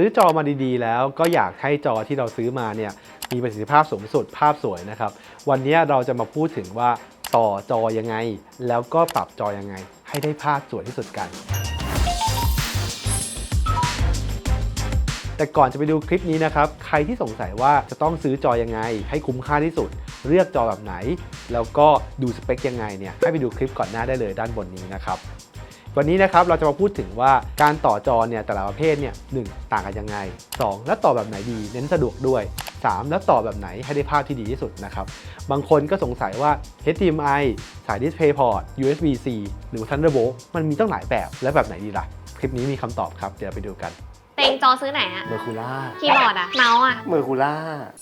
ซื้อจอมาดีๆ แล้วก็อยากให้จอที่เราซื้อมาเนี่ยมีประสิทธิภาพสูงสุดภาพสวยนะครับ วันนี้เราจะมาพูดถึงว่าต่อจอยังไง แล้วก็ปรับจอยังไง ให้ได้ภาพสวยที่สุดกัน แต่ก่อนจะไปดูคลิปนี้นะครับ ใครที่สงสัยว่าจะต้องซื้อจอยังไง ให้คุ้มค่าที่สุด เลือกจอแบบไหน แล้วก็ดูสเปคยังไงเนี่ยให้ไปดูคลิปก่อนหน้าได้เลยด้านบนนี้นะครับ วันนี้นะครับเราจะมาพูดถึงว่าการต่อจอเนี่ยแต่ละประเภทเนี่ยหนึ่งต่างกันยังไง 2 แล้วต่อแบบไหนดีเน้นสะดวกด้วย 3 แล้วต่อแบบไหนให้ได้ภาพที่ดีที่สุดนะครับ บางคนก็สงสัยว่า HDMI สาย DisplayPort USB-C หรือ Thunderbolt มันมีตั้งหลายแบบและแบบไหนดีล่ะ คลิปนี้มีคำตอบครับ เดี๋ยวไปดูกันเต็งจอซื้อไหนอะเมอร์คูล่าคีย์บอร์ดอะเมาส์อะเมอร์คูล่า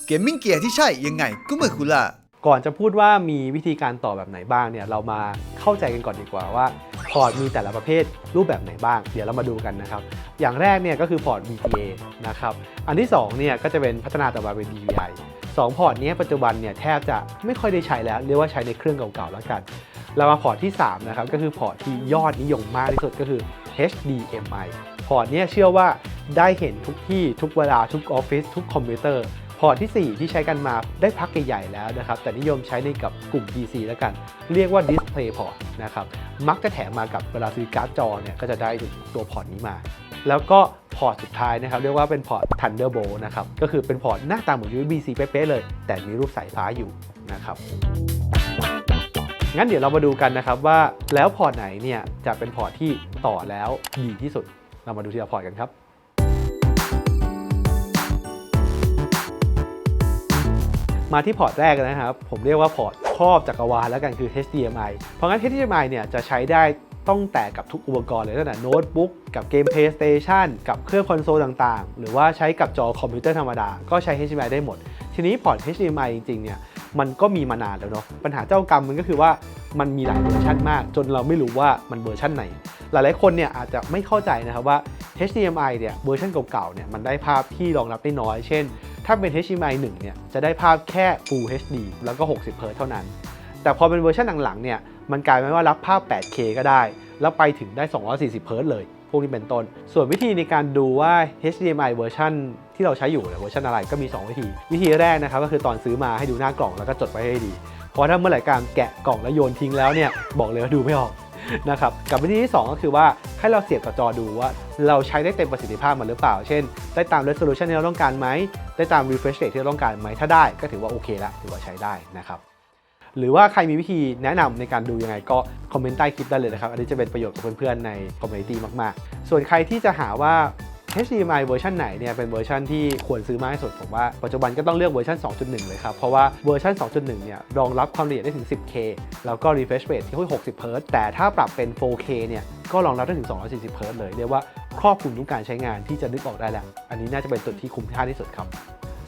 เกมมิ่งเกียร์ที่ใช่ยังไงก็เหมือนคุณล่ะก่อนจะพูดว่ามีวิธีการต่อแบบไหนบ้างเนี่ยเรามาเข้าใจกันก่อนดีกว่าว่าพอ ร์ตมีแต่ละประเภทรูปแบบไหนบ้าง เดี๋ยวเรามาดูกันนะครับ อย่างแรกเนี่ยก็คือพอร์ต VGA นะครับ อันที่2เนี่ยก็จะเป็นพัฒนาต่อมาเป็น DVI สองพอร์ตเนี้ยปัจจุบันเนี่ยแทบจะไม่ค่อยได้ใช้แล้ว เรียกว่าใช้ในเครื่องเก่าๆแล้วกัน เรามาพอร์ตที่ 3 นะครับ ก็คือพอร์ตที่ยอดนิยมมากที่สุดก็คือ HDMI พอร์ตเนี้ยเชื่อว่าได้เห็นทุกที่ทุกเวลาทุกออฟฟิศทุกคอมพิวเตอร์ พอร์ตทีสี่ 4 ที่ใช้กันมาได้พักใหญ่ๆแล้วนะครับ แต่นิยมใช้ในกับกลุ่ม PC แล้วกัน เรียกว่า Display Port นะครับ มักจะแถมมากับเวลาซื้อการ์ดจอเนี่ยก็จะได้ตัวพอร์ตนี้มา แล้วก็พอร์ตสุดท้ายนะครับ เรียกว่าเป็นพอร์ต Thunderbolt นะครับ ก็คือเป็นพอร์ตหน้าตาเหมือน USB-C เป๊ะๆเลย แต่มีรูปสายฟ้าอยู่นะครับงั้นเดี๋ยวเรามาดูกันนะครับว่าแล้วพอร์ตไหนเนี่ยจะเป็นพอร์ตที่ต่อแล้วดีที่สุด เรามาดูทีละพอร์ตกันครับ มาที่พอร์ตแรกนะครับ ผมเรียกว่าพอร์ตครอบจักรวาลแล้วกันคือ HDMI เพราะงั้น HDMI เนี่ยจะใช้ได้ต้องแต่กับทุกอุปกรณ์เลยตั้งแต่โน้ตบุ๊กกับเกม PlayStation กับเครื่องคอนโซลต่างๆ หรือว่าใช้กับจอคอมพิวเตอร์ธรรมดา ก็ใช้ HDMI ได้หมด ทีนี้พอร์ต HDMI จริงๆเนี่ยมันก็มีมานานแล้วเนาะปัญหาเจ้ากรรมมันก็คือว่ามันมีหลายเวอร์ชันมาก จนเราไม่รู้ว่ามันเวอร์ชันไหน หลายๆคนเนี่ยอาจจะไม่เข้าใจนะครับว่า HDMI เนี่ยเวอร์ชันเก่าๆเนี่ยมันได้ภาพที่รองรับได้น้อย เช่น ถ้าเป็น HDMI 1เนี่ยจะได้ภาพแค่ Full HD แล้วก็ 60 Hz เท่านั้น แต่พอเป็นเวอร์ชันหลังๆเนี่ยมันกลายเป็นว่ารับภาพ 8K ก็ได้ แล้วไปถึงได้ 240 Hz เลย พวกนี้เป็นต้น ส่วนวิธีในการดูว่า HDMI เวอร์ชันที่เราใช้อยู่เนี่ยเวอร์ชันอะไรก็มี 2 วิธี วิธีแรกนะครับก็คือตอนซื้อมาให้ดูหน้ากล่องแล้วก็จดไว้ให้ดี เพราะถ้าเมื่อไหร่การแกะกล่องแล้วโยนทิ้งแล้วเนี่ยบอกเลยว่าดูไม่ออก นะครับกับวิธีที่ 2 ก็คือว่าให้เราเสียบกับจอดูว่า เราใช้ได้เต็มประสิทธิภาพมันหรือเปล่า เช่น ได้ตาม resolution ที่เราต้องการไหม ได้ตาม refresh rate ที่เราต้องการไหมถ้าได้ก็ถือว่าโอเคละถือว่าใช้ได้นะครับหรือว่าใครมีวิธีแนะนำในการดูยังไงก็คอมเมนต์ใต้คลิปได้เลยนะครับ อันนี้จะเป็นประโยชน์กับเพื่อนๆในคอมมูนิตี้มากๆ ส่วนใครที่จะหาว่า HDMI เวอร์ชันไหนเนี่ยเป็นเวอร์ชันที่ควรซื้อมากที่สุดผมว่าปัจจุบันก็ต้องเลือกเวอร์ชัน 2.1 เลยครับ เพราะว่าเวอร์ชัน 2.1 เนี่ยรองรับความละเอียดได้ถึง 10K แล้วก็ refresh rate ที่60 Hz แต่ถ้าปรับเป็น 4K เนี่ยก็รองรับได้ถึง 240 Hz เลยเรียกว่าครอบคลุมทุกการใช้งานที่จะนึกออกได้แหล้วอันนี้น่าจะเป็นจุดที่คุ้มค่าที่สุดครับ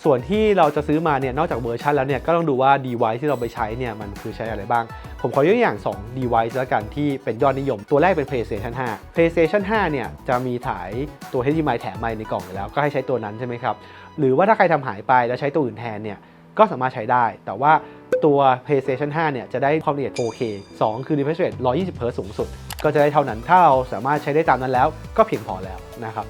ส่วนที่เราจะซื้อมาเนี่ยนอกจากเวอร์ชันแล้วเนี่ยก็ต้องดูว่า device ที่เราไปใช้เนี่ยมันคือใช้อะไรบ้าง ผมขอยกตัวอย่าง 2 device แล้วกันที่เป็นยอดนิยม ตัวแรกเป็น PlayStation 5 PlayStation 5 เนี่ย จะมีถ่ายตัว HDMI แถมมาในกล่องอยู่แล้ว ก็ให้ใช้ตัวนั้นใช่ไหมครับ หรือว่าถ้าใครทำหายไปแล้วใช้ตัวอื่นแทนเนี่ย ก็สามารถใช้ได้ แต่ว่าตัว PlayStation 5 เนี่ย จะได้ความละเอียด 4K 2 คือ refresh rate 120 Hz สูงสุด ก็จะได้เท่านั้น ถ้าเราสามารถใช้ได้ตามนั้นแล้ว ก็เพียงพอแล้วนะครับ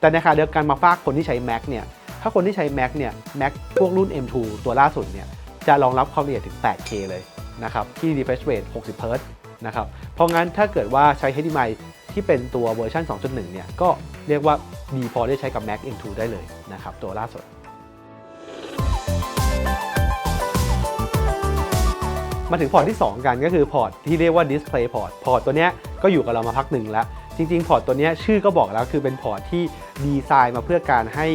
แต่ในขณะเดียวกันมาฝากคนที่ใช้ Mac เนี่ย ถ้าคนที่ใช้ Mac เนี่ย Mac พวกรุ่น M2 ตัวล่าสุดเนี่ย จะรองรับความละเอียดถึง 8K เลย นะครับที่ refresh rate 60 Hz นะครับเพราะงั้นถ้าเกิดว่าใช้ HDMI ที่เป็นตัวเวอร์ชัน2.1 เนี่ย ก็เรียกว่าดีพอได้ใช้กับ Mac M2 ได้เลยนะครับ ตัวล่าสุด มาถึงพอร์ตที่ 2 กันก็คือพอร์ตที่เรียกว่า Display Port พอร์ตตัวเนี้ยก็อยู่กับเรามาพักหนึ่งแล้ว จริง ๆ พอร์ตตัวเนี้ยชื่อก็บอกแล้วคือเป็นพอร์ตที่ดีไซน์มาเพื่อการให้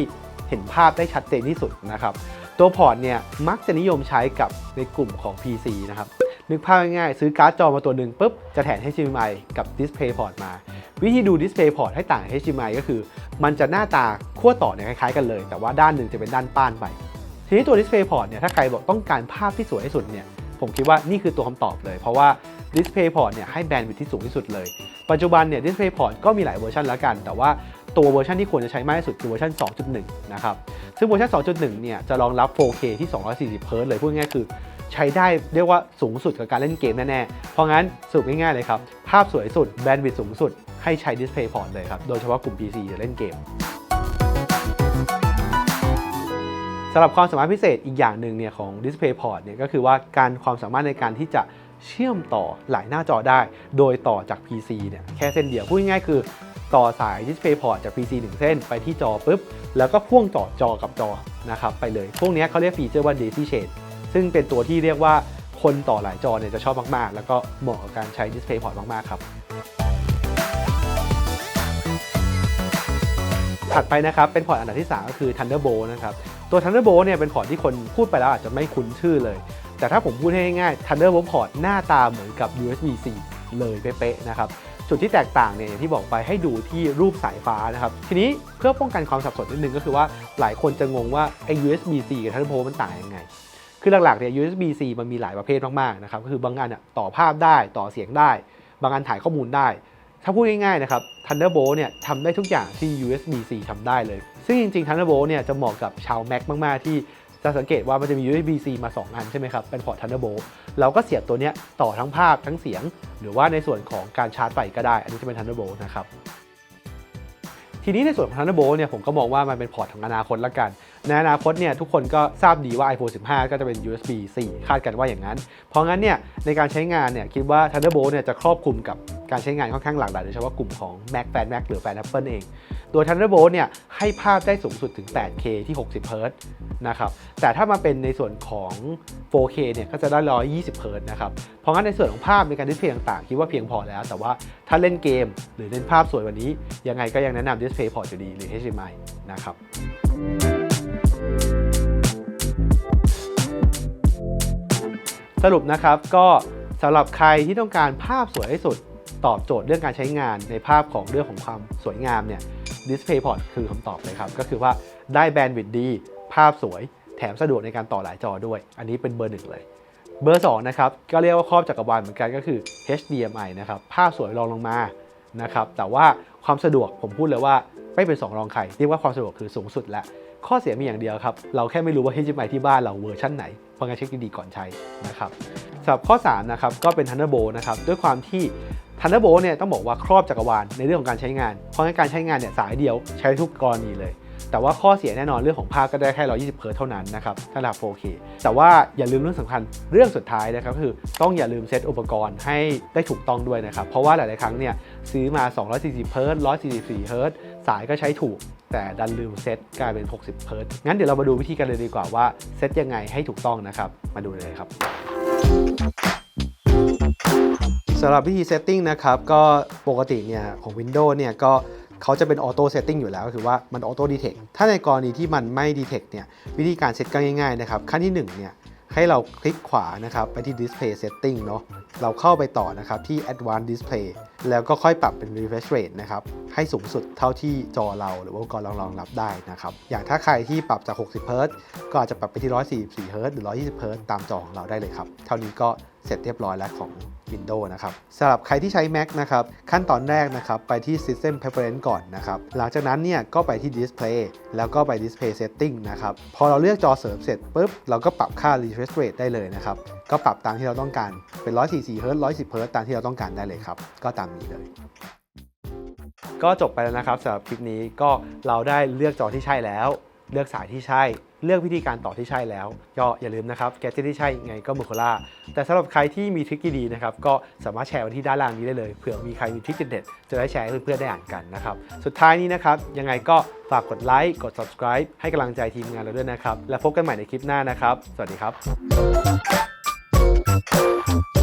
เห็นภาพได้ชัดเจนที่สุดนะครับ ตัวพอร์ตเนี่ยมักจะนิยมใช้กับในกลุ่มของ PC นะครับ นึกภาพง่ายๆซื้อการ์ดจอมาตัวหนึ่งปุ๊บ จะแถม HDMI กับ Display Port มา วิธีดู Display Port ให้ต่าง HDMI ก็คือ มันจะหน้าตาขั้วต่อเนี่ยคล้ายๆกันเลย แต่ว่าด้านหนึ่งจะเป็นด้านป้านไป ทีนี้ตัว Display Port เนี่ยถ้าใครบอกต้องการภาพที่สวยที่สุดเนี่ยผมคิดว่านี่คือตัวคำตอบเลย เพราะว่า DisplayPort เนี่ยให้แบนด์วิดที่สูงที่สุดเลย ปัจจุบันเนี่ย DisplayPort ก็มีหลายเวอร์ชันแล้วกัน แต่ว่า ตัวเวอร์ชันที่ควรจะใช้มากที่สุดคือเวอร์ชัน 2.1 นะครับ ซึ่งเวอร์ชัน 2.1 เนี่ยจะรองรับ 4K ที่240 Hz เลยพูดง่ายๆคือใช้ได้เรียกว่าสูงสุดกับการเล่นเกมแน่ๆ เพราะงั้นสรุปง่ายๆเลยครับ ภาพสวยสุดแบนด์วิดต์สูงสุด ให้ใช้ DisplayPort เลยครับ โดยเฉพาะกลุ่ม PC จะเล่นเกมสำหรับความสามารถพิเศษอีกอย่างหนึ่งเนี่ยของ DisplayPort เนี่ยก็คือว่าการความสามารถในการที่จะเชื่อมต่อหลายหน้าจอได้ โดยต่อจาก PC เนี่ยแค่เส้นเดียว พูดง่ายๆคือ ต่อสาย DisplayPort จาก PC 1 เส้นไปที่จอปุ๊บ แล้วก็พ่วงต่อจอกับจอนะครับไปเลย พวกนี้เขาเรียกฟีเจอร์ว่า Daisy Chain ซึ่งเป็นตัวที่เรียกว่าคนต่อหลายจอเนี่ยจะชอบมากๆ แล้วก็เหมาะกับการใช้ DisplayPort มากๆ ครับ ถัดไปนะครับเป็นพอร์ตอันดับที่ 3 ก็คือ Thunderbolt นะครับ ตัว Thunderbolt เนี่ยเป็นพอร์ตที่คนพูดไปแล้วอาจจะไม่คุ้นชื่อเลย แต่ถ้าผมพูดให้ง่ายๆ Thunderbolt พอร์ตหน้าตาเหมือนกับ USB-C เลยเป๊ะๆนะครับ จุดที่แตกต่างเนี่ยอย่างที่บอกไปให้ดูที่รูปสายฟ้านะครับ ทีนี้เพื่อป้องกันความสับสนนิดนึงก็คือว่าหลายคนจะงงว่าไอ้ USB-C กับ Thunderbolt มันต่างยังไง คือหลักๆเนี่ย USB-C มันมีหลายประเภทมากๆนะครับก็คือบางอันอะต่อภาพได้ต่อเสียงได้ บางอันถ่ายข้อมูลได้ ถ้าพูดง่ายๆนะครับ Thunderbolt เนี่ยทำได้ทุกอย่างที่ USB-C ทำได้เลย ซึ่งจริงๆ Thunderbolt เนี่ยจะเหมาะกับชาว Mac มากๆที่ จะสังเกตว่ามันจะมี USB-C มา 2 อันใช่ไหมครับ เป็นพอร์ต Thunderbolt เราก็เสียบตัวเนี้ยต่อทั้งภาพทั้งเสียง หรือว่าในส่วนของการชาร์จไฟก็ได้ อันนี้จะเป็น Thunderbolt นะครับ ทีนี้ในส่วนของ Thunderbolt เนี่ยผมก็มองว่ามันเป็นพอร์ตของอนาคตละกัน ในอนาคตเนี่ยทุกคนก็ทราบดีว่า iPhone 15 ก็จะเป็น USB 4 คาดกันว่าอย่างนั้น เพราะงั้นเนี่ยในการใช้งานเนี่ยคิดว่า Thunderbolt เนี่ยจะครอบคลุมกับการใช้งานค่อนข้างหลากหลายโดยเฉพาะกลุ่มของ Mac แฟน Mac หรือแฟน Apple เอง ตัว Thunderbolt เนี่ยให้ภาพได้สูงสุดถึง 8K ที่ 60 Hz นะครับ แต่ถ้ามาเป็นในส่วนของ 4K เนี่ยก็จะได้ 120 Hz นะครับ เพราะงั้นในส่วนของภาพในการดิสเพย์ต่างๆ คิดว่าเพียงพอแล้ว แต่ว่าถ้าเล่นเกม หรือเล่นภาพสวยวันนี้ ยังไงก็ยังแนะนำ DisplayPort อยู่ดีหรือ HDMI นะครับ สรุปนะครับก็สำหรับใครที่ต้องการภาพสวยที่สุดตอบโจทย์เรื่องการใช้งานในภาพของเรื่องของความสวยงามเนี่ย DisplayPort คือคำตอบเลยครับ ก็คือว่าได้แบนด์วิดต์ดี ภาพสวย แถมสะดวกในการต่อหลายจอด้วย อันนี้เป็นเบอร์หนึ่งเลย เบอร์ 2 นะครับ ก็เรียกว่าครอบจักรวาลเหมือนกันก็คือ HDMI นะครับ ภาพสวยรองลงมานะครับแต่ว่า ความสะดวกผมพูดเลยว่าไม่เป็น 2 รองใครเรียกว่าความสะดวกคือสูงสุดแล้วข้อเสียมีอย่างเดียวครับ เราแค่ไม่รู้ว่า HDMI ที่บ้านเราเวอร์ชันไหน เพราะงั้นเช็คดีๆก่อนใช้นะครับสำหรับข้อ 3 นะครับ ก็เป็น Thunderbolt นะครับ ด้วยความที่ Thunderbolt เนี่ยต้องบอกว่าครอบจักรวาลในเรื่องของการใช้งาน เพราะงั้นการใช้งานเนี่ยสายเดียวใช้ทุกกรณีเลย แต่ว่าข้อเสียแน่นอนเรื่องของภาพก็ได้แค่ 120เฮิร์ตเท่านั้นนะครับถ้าระดับ 4K แต่ว่าอย่าลืมเรื่องสำคัญเรื่องสุดท้ายนะครับก็คือต้องอย่าลืมเซตอุปกรณ์ให้ได้ถูกต้องด้วยนะครับเพราะว่าหลาย ๆ ครั้งเนี่ยซื้อมา 240เฮิร์ต144เฮิร์ตสายก็ใช้ถูกแต่ดันลืมเซตกลายเป็น 60เฮิร์ตงั้นเดี๋ยวเรามาดูวิธีกันเลยดีกว่าว่าเซตยังไงให้ถูกต้องนะครับ มาดูเลยครับสำหรับวิธีเซตติ้งนะครับก็ปกติเนี่ยของ Windows เนี่ยก็ เขาจะเป็นออโต้เซตติ้งอยู่แล้วก็คือว่ามันออโต้ดีเทคถ้าในกรณีที่มันไม่ดีเทคเนี่ยวิธีการเซตก็ง่ายๆนะครับขั้นที่1เนี่ยให้เราคลิกขวานะครับไปที่ Display Setting เนาะเราเข้าไปต่อนะครับที่ Advanced Display แล้วก็ค่อยปรับเป็น Refresh Rate นะครับ ให้สูงสุดเท่าที่จอเราหรือว่าอุปกรณ์เรารองรับได้นะครับ อย่างถ้าใครที่ปรับจาก 60 Hz ก็อาจจะปรับไปที่ 144 Hz หรือ 120 Hz ตามจอของเราได้เลยครับ เท่านี้ก็เสร็จเรียบร้อยแล้วของ Windows นะครับสำหรับใครที่ใช้ Mac นะครับขั้นตอนแรกนะครับไปที่ System Preference ก่อนนะครับหลังจากนั้นเนี่ยก็ไปที่ Display แล้วก็ไป Display Setting นะครับพอเราเลือกจอเสริมเสร็จปุ๊บเราก็ปรับค่า Refresh Rate ได้เลยนะครับก็ปรับตามที่เราต้องการเป็น 144 Hz 110 Hz ตามที่เราต้องการได้เลยครับก็ตามนี้เลยก็จบไปแล้วนะครับสำหรับคลิปนี้ก็เราได้เลือกจอที่ใช่แล้ว เลือกสายที่ใช่ เลือกวิธีการต่อที่ใช่แล้ว ก็อย่าลืมนะครับแกจิตที่ใช่ไงก็มูคล่าแต่สำหรับใครที่มีทริคดีๆนะครับก็สามารถแชร์ไว้ที่ด้านล่างนี้ได้เลยเผื่อมีใครมีทริคเด็ดๆจะได้แชร์ให้เพื่อนๆได้อ่านกันนะครับสุดท้ายนี้นะครับยังไงก็ฝากกดไลค์กด subscribe ให้กำลังใจทีมงานเราด้วยนะครับ แล้วพบกันใหม่ในคลิปหน้านะครับ สวัสดีครับ